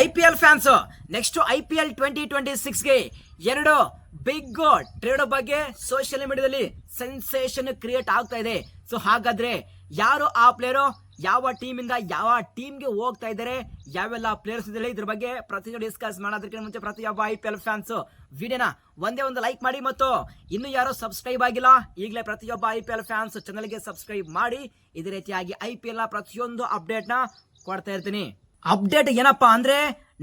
I P L fans next I P L twenty twenty ಸಿಕ್ಸ್ಗೆ ಎರಡು big trade ಬಗ್ಗೆ social ಮೀಡಿಯಾದಲ್ಲಿ sensation create ಆಗ್ತಾ ಇದೆ. ಸೊ ಹಾಗಾದ್ರೆ ಯಾರು ಆ ಪ್ಲೇಯರು ಯಾವ ಟೀಮಿಂದ ಯಾವ ಟೀಮ್ಗೆ ಹೋಗ್ತಾ ಇದ್ದಾರೆ, ಯಾವೆಲ್ಲ ಪ್ಲೇಯರ್ಸ್ ಇದ್ದಾರೆ, ಇದ್ರ ಬಗ್ಗೆ ಪ್ರತಿಯೊಂದು ಡಿಸ್ಕಸ್ ಮಾಡೋದಕ್ಕೆ ಮುಂಚೆ ಪ್ರತಿಯೊಬ್ಬ ಐ ಪಿ ಎಲ್ ಫ್ಯಾನ್ಸ್ ವಿಡಿಯೋನ ಒಂದೇ ಒಂದು ಲೈಕ್ ಮಾಡಿ ಮತ್ತು ಇನ್ನು ಯಾರು ಸಬ್ಸ್ಕ್ರೈಬ್ ಆಗಿಲ್ಲ, ಈಗಲೇ ಪ್ರತಿಯೊಬ್ಬ ಐ ಪಿ ಎಲ್ ಫ್ಯಾನ್ಸ್ ಚಾನಲ್ಗೆ ಸಬ್ಸ್ಕ್ರೈಬ್ ಮಾಡಿ. ಇದೇ ರೀತಿಯಾಗಿ ಐ ಪಿ ಎಲ್ನ ಪ್ರತಿಯೊಂದು ಅಪ್ಡೇಟ್ನ ಕೊಡ್ತಾ ಇರ್ತೀನಿ. ಅಪ್ಡೇಟ್ ಏನಪ್ಪಾ ಅಂದ್ರೆ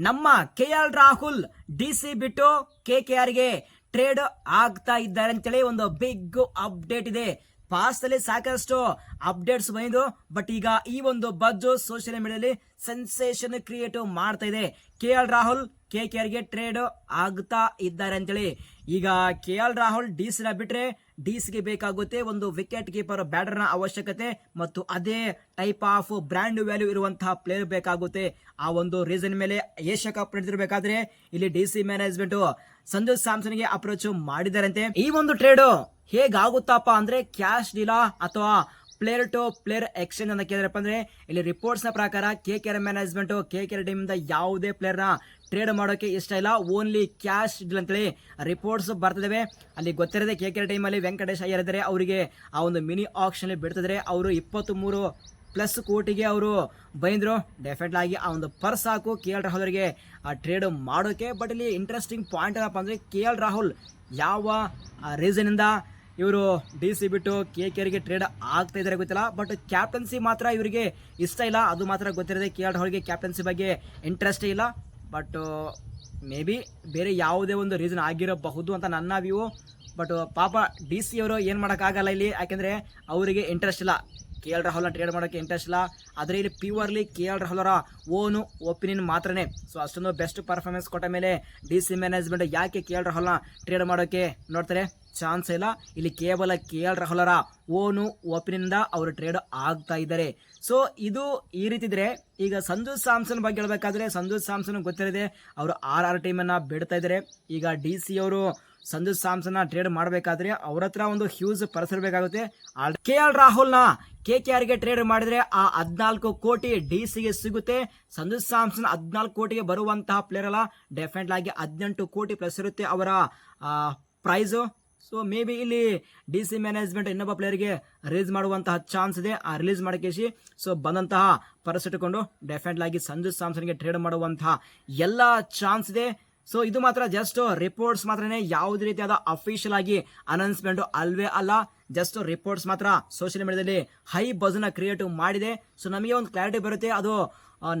ನಮ್ಮ K L Rahul D C ಬಿಟ್ಟು ಕೆ ಕೆ ಆರ್ಗೆ ಟ್ರೇಡ್ ಆಗ್ತಾ ಇದ್ದಾರೆ ಅಂತೇಳಿ ಒಂದು ಬಿಗ್ ಅಪ್ಡೇಟ್ ಇದೆ. ಪಾಸ್ಟ್ ಅಲ್ಲಿ ಸಾಕಷ್ಟು ಅಪ್ಡೇಟ್ಸ್ ಬಂದಿದ್ದು, ಬಟ್ ಈಗ ಈ ಒಂದು ಬಜ್ಜು ಸೋಷಿಯಲ್ ಮೀಡಿಯಾದಲ್ಲಿ ಸೆನ್ಸೇಷನ್ ಕ್ರಿಯೇಟ್ ಮಾಡ್ತಾ ಇದೆ. K L Rahul K K ಆರ್ಗೆ trade ಆಗ್ತಾ ಇದ್ದಾರೆ ಅಂತೇಳಿ ಈಗ ಕೆ ಎಲ್ ರಾಹುಲ್ ಡಿ ಸಿನ ಬಿಟ್ರೆ ಡಿಸ್ಗೆ ಬೇಕಾಗುತ್ತೆ ಒಂದು ವಿಕೆಟ್ ಕೀಪರ್ ಬ್ಯಾಟರ್ನ ಅವಶ್ಯಕತೆ ಮತ್ತು ಅದೇ ಟೈಪ್ ಆಫ್ ಬ್ರ್ಯಾಂಡ್ ವ್ಯಾಲ್ಯೂ ಇರುವಂತಹ ಪ್ಲೇಯರ್ ಬೇಕಾಗುತ್ತೆ. ಆ ಒಂದು ರೀಸನ್ ಮೇಲೆ ಏಷ್ಯಾ ಕಪ್ ನಡೆದಿರಬೇಕಾದ್ರೆ ಇಲ್ಲಿ ಡಿ ಸಿ ಮ್ಯಾನೇಜ್ಮೆಂಟ್ ಸಂಜು ಸ್ಯಾಮ್ಸನ್ಗೆ ಅಪ್ರೋಚ್ ಮಾಡಿದಾರಂತೆ ಈ ಒಂದು ಟ್ರೇಡ್ ಹೇಗಾಗುತ್ತಪ್ಪ ಅಂದ್ರೆ ಕ್ಯಾಶ್ ಡೀಲಾ ಅಥವಾ ಪ್ಲೇಯರ್ ಟು ಪ್ಲೇಯರ್ ಎಕ್ಸ್ಚೇಂಜ್ ಅಂತ ಕೇಳಿದ್ರಪ್ಪ ಅಂದ್ರೆ ಇಲ್ಲಿ ರಿಪೋರ್ಟ್ಸ್ನ ಪ್ರಕಾರ K K R management K K R team ಇಂದ ಯಾವುದೇ ಪ್ಲೇಯರ್ನ ಟ್ರೇಡ್ ಮಾಡೋಕ್ಕೆ ಇಷ್ಟ ಇಲ್ಲ. ಓನ್ಲಿ ಕ್ಯಾಶ್ ಇಲ್ಲ ಅಂತೇಳಿ ರಿಪೋರ್ಟ್ಸ್ ಬರ್ತಿದ್ದಾವೆ ಅಲ್ಲಿ ಗೊತ್ತಿರದೆ ಕೆ ಕೆ ಟೈಮಲ್ಲಿ ವೆಂಕಟೇಶ್ ಅಯ್ಯರ್ ಅವರಿಗೆ ಆ ಒಂದು ಮಿನಿ ಆಕ್ಷನ್ ಬಿಡ್ತಿದ್ರೆ. ಅವರು ಇಪ್ಪತ್ತ್ ಮೂರು ಪ್ಲಸ್ ಕೋಟಿಗೆ ಅವರು ಬೈಂದ್ರು. ಡೆಫಿನೆಟ್ ಆಗಿ ಆ ಒಂದು ಪರ್ಸ್ ಹಾಕು ಕೆ ಎಲ್ ರಾಹುಲ್ ಅವರಿಗೆ, ಆ ಟ್ರೇಡ್ ಮಾಡೋಕ್ಕೆ ಬಟ್ ಇಲ್ಲಿ ಇಂಟ್ರೆಸ್ಟಿಂಗ್ ಪಾಯಿಂಟ್ ಏನಪ್ಪ ಅಂದರೆ ಕೆ ಎಲ್ ರಾಹುಲ್ ಯಾವ ರೀಸನಿಂದ ಇವರು ಡಿ ಸಿ ಬಿಟ್ಟು ಕೆ ಕೆ ಆರ್ಗೆ ಟ್ರೇಡ್ ಆಗ್ತಾ ಇದ್ದಾರೆ ಗೊತ್ತಿಲ್ಲ. ಬಟ್ ಕ್ಯಾಪ್ಟನ್ಸಿ ಮಾತ್ರ ಇವರಿಗೆ ಇಷ್ಟ ಇಲ್ಲ. ಅದು ಮಾತ್ರ ಗೊತ್ತಿರದೆ ಕೆ ಎಲ್ ರಾಹುಲ್ಗೆ ಕ್ಯಾಪ್ಟನ್ಸಿ ಬಗ್ಗೆ ಇಂಟ್ರೆಸ್ಟೇ ಇಲ್ಲ. ಬಟ್ ಮೇ ಬಿ ಬೇರೆ ಯಾವುದೇ ಒಂದು ರೀಸನ್ ಆಗಿರಬಹುದು ಅಂತ ನನ್ನ ವ್ಯೂ ಬಟ್ ಪಾಪ ಡಿ ಸಿ ಅವರು ಏನು ಮಾಡೋಕ್ಕಾಗಲ್ಲ ಇಲ್ಲಿ. ಯಾಕೆಂದರೆ ಅವರಿಗೆ ಇಂಟ್ರೆಸ್ಟ್ ಇಲ್ಲ. ಕೆ ಎಲ್ ರಾಹುಲ್ನ ಟ್ರೇಡ್ ಮಾಡೋಕ್ಕೆ ಇಂಟ್ರೆಸ್ಟ್ ಇಲ್ಲ. ಆದರೆ ಇಲ್ಲಿ ಪ್ಯೂರ್ಲಿ ಕೆ ಎಲ್ ರಾಹುಲರ ಓನು ಒಪಿನಿಯನ್ ಮಾತ್ರನೇ. ಸೊ ಅಷ್ಟೊಂದು ಬೆಸ್ಟ್ ಪರ್ಫಾರ್ಮೆನ್ಸ್ ಕೊಟ್ಟ ಮೇಲೆ ಡಿ ಸಿ ಮ್ಯಾನೇಜ್ಮೆಂಟ್ ಯಾಕೆ ಕೆ ಎಲ್ ರಾಹುಲ್ನ ಟ್ರೇಡ್ ಮಾಡೋಕ್ಕೆ ನೋಡ್ತಾರೆ? ಚಾನ್ಸ್ ಇಲ್ಲ. ಇಲ್ಲಿ ಕೇವಲ ಕೆ ಎಲ್ ರಾಹುಲರ ಓನು ಒಪಿನಿಯಿಂದ ಅವರು ಟ್ರೇಡ್ ಆಗ್ತಾ ಇದ್ದಾರೆ. ಸೊ ಇದು ಈ ರೀತಿ ಇದ್ರೆ, ಈಗ ಸಂಜು ಸ್ಯಾಮ್ಸನ್ ಬಗ್ಗೆ ಹೇಳಬೇಕಾದ್ರೆ, ಸಂಜು ಸ್ಯಾಮ್ಸನ್ ಗೊತ್ತಿರದೆ ಅವರು ಆರ್ ಆರ್ ಟೀಮನ್ನು ಬಿಡ್ತಾ ಇದ್ದಾರೆ. ಈಗ ಡಿ ಸಿ ಅವರು ಸಂಜು ಸ್ಯಾಮ್ಸನ್ನ ಟ್ರೇಡ್ ಮಾಡಬೇಕಾದ್ರೆ ಅವ್ರ ಹತ್ರ ಒಂದು ಹ್ಯೂಸ್ ಪರ್ಸಿರ್ಬೇಕಾಗುತ್ತೆ ಕೆ ಎಲ್ ರಾಹುಲ್ನ ಕೆ ಕೆ ಆರ್ಗೆ ಟ್ರೇಡ್ ಮಾಡಿದ್ರೆ ಆ ಹದಿನಾಲ್ಕು ಕೋಟಿ ಡಿ ಸಿಗೆ ಸಿಗುತ್ತೆ. ಸಂಜು ಸ್ಯಾಮ್ಸನ್ ಹದಿನಾಲ್ಕು ಕೋಟಿಗೆ ಬರುವಂತಹ ಪ್ಲೇಯರ್ ಅಲ್ಲ. ಡೆಫಿನೆಟ್ ಆಗಿ ಹದಿನೆಂಟು ಕೋಟಿ ಪ್ಲಸ್ ಇರುತ್ತೆ ಅವರ ಪ್ರೈಸು ಸೊ ಮೇ ಬಿ ಇಲ್ಲಿ ಡಿ ಸಿ ಮ್ಯಾನೇಜ್ಮೆಂಟ್ ಇನ್ನೊಬ್ಬ ಪ್ಲೇಯರ್ಗೆ ರಿಲೀಸ್ ಮಾಡುವಂತಹ ಚಾನ್ಸ್ ಇದೆ. ಆ ರಿಲೀಸ್ ಮಾಡಕೇಸಿ ಸೊ ಬಂದಂತಹ ಪರಸ್ ಇಟ್ಟುಕೊಂಡು ಡೆಫಿನೆಟ್ ಆಗಿ ಸಂಜು ಸ್ಯಾಮ್ಸನ್ಗೆ ಟ್ರೇಡ್ ಮಾಡುವಂತಹ ಎಲ್ಲ ಚಾನ್ಸ್ ಇದೆ. ಸೊ ಇದು ಮಾತ್ರ ಜಸ್ಟ್ ರಿಪೋರ್ಟ್ಸ್ ಮಾತ್ರನೇ, ಯಾವುದೇ ರೀತಿಯಾದ ಅಫಿಷಿಯಲ್ ಆಗಿ ಅನೌನ್ಸ್ಮೆಂಟ್ ಅಲ್ವೇ ಅಲ್ಲ. ಜಸ್ಟ್ ರಿಪೋರ್ಟ್ಸ್ ಮಾತ್ರ ಸೋಷಿಯಲ್ ಮೀಡಿಯಾದಲ್ಲಿ ಹೈ ಬಜನ್ ಕ್ರಿಯೇಟ್ ಮಾಡಿದೆ. ಸೊ ನಮಗೆ ಒಂದು ಕ್ಲಾರಿಟಿ ಬರುತ್ತೆ. ಅದು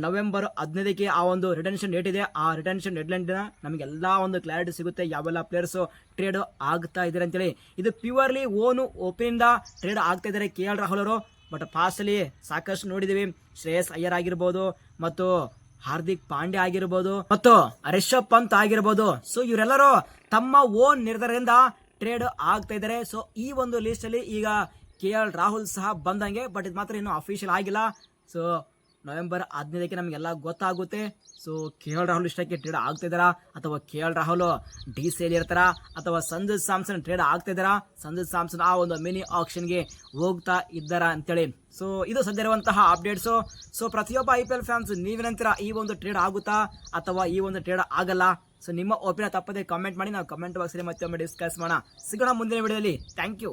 ನವೆಂಬರ್ ಹದಿನೈದಕ್ಕೆ ಆ ಒಂದು ರಿಟೆನ್ಷನ್ ಡೇಟ್ ಇದೆ. ಆ ರಿಟೆನ್ಷನ್ ನಮಗೆ ನಮಗೆಲ್ಲ ಒಂದು ಕ್ಲಾರಿಟಿ ಸಿಗುತ್ತೆ. ಯಾವೆಲ್ಲ ಪ್ಲೇಯರ್ಸ್ ಟ್ರೇಡ್ ಆಗ್ತಾ ಇದ್ದಾರೆ ಅಂತೇಳಿ. ಇದು ಪ್ಯೂರ್ಲಿ ಓನು ಓಪನಿಂದ ಟ್ರೇಡ್ ಆಗ್ತಾ ಇದ್ದಾರೆ ಕೆ ಎಲ್ ರಾಹುಲ್ ಅವರು. ಬಟ್ ಪಾಸ್ಟಲ್ಲಿ ಸಾಕಷ್ಟು ನೋಡಿದೀವಿ ಶ್ರೇಯಸ್ ಅಯ್ಯರ್ ಆಗಿರ್ಬೋದು ಮತ್ತು ಹಾರ್ದಿಕ್ ಪಾಂಡ್ಯ ಆಗಿರ್ಬೋದು ಮತ್ತು ರಿಷಬ್ ಪಂತ್ ಆಗಿರ್ಬೋದು. ಸೊ ಇವರೆಲ್ಲರೂ ತಮ್ಮ ಓನ್ ನಿರ್ಧಾರದಿಂದ ಟ್ರೇಡ್ ಆಗ್ತಾ ಇದ್ದಾರೆ. ಸೊ ಈ ಒಂದು ಲಿಸ್ಟ್ ಅಲ್ಲಿ ಈಗ ಕೆ ಎಲ್ ರಾಹುಲ್ ಸಹ ಬಂದಂಗೆ ಬಟ್ ಇದು ಮಾತ್ರ ಇನ್ನೂ ಅಫಿಷಿಯಲ್ ಆಗಿಲ್ಲ. ಸೊ ನವೆಂಬರ್ ಹದಿನೈದಕ್ಕೆ ನಮಗೆಲ್ಲ ಗೊತ್ತಾಗುತ್ತೆ. ಸೊ ಕೆ ಎಲ್ ರಾಹುಲ್ ಇಷ್ಟಕ್ಕೆ ಟ್ರೇಡ್ ಆಗ್ತಿದ್ದಾರಾ ಅಥವಾ ಕೆ ಎಲ್ ರಾಹುಲ್ ಡಿ ಸಿಯಲ್ಲಿ ಇರ್ತಾರಾ ಅಥವಾ ಸಂಜು ಸ್ಯಾಮ್ಸನ್ ಟ್ರೇಡ್ ಆಗ್ತಾ ಇದ್ದಾರ? ಸಂಜು ಸ್ಯಾಮ್ಸನ್ ಆ ಒಂದು ಮಿನಿ ಆಕ್ಷನ್ಗೆ ಹೋಗ್ತಾ ಇದ್ದಾರಾ ಅಂತೇಳಿ. ಸೊ ಇದು ಸದ್ಯ ಇರುವಂತಹ ಅಪ್ಡೇಟ್ಸು ಸೊ ಪ್ರತಿಯೊಬ್ಬ ಐ ಪಿ ಎಲ್ ಫ್ಯಾನ್ಸ್ ನೀವೇನಂತೀರ ಈ ಒಂದು ಟ್ರೇಡ್ ಆಗುತ್ತಾ? ಅಥವಾ ಈ ಒಂದು ಟ್ರೇಡ್ ಆಗಲ್ಲ? ಸೊ ನಿಮ್ಮ ಒಪಿನಿಯನ್ ತಪ್ಪದೆ ಕಮೆಂಟ್ ಮಾಡಿ, ನಾವು ಕಮೆಂಟ್ ಬಾಕ್ಸಲ್ಲಿ ಮತ್ತೆ ಡಿಸ್ಕಸ್ ಮಾಡೋಣ. ಸಿಗೋಣ ಮುಂದಿನ ವಿಡಿಯೋಲಿ ಥ್ಯಾಂಕ್ ಯು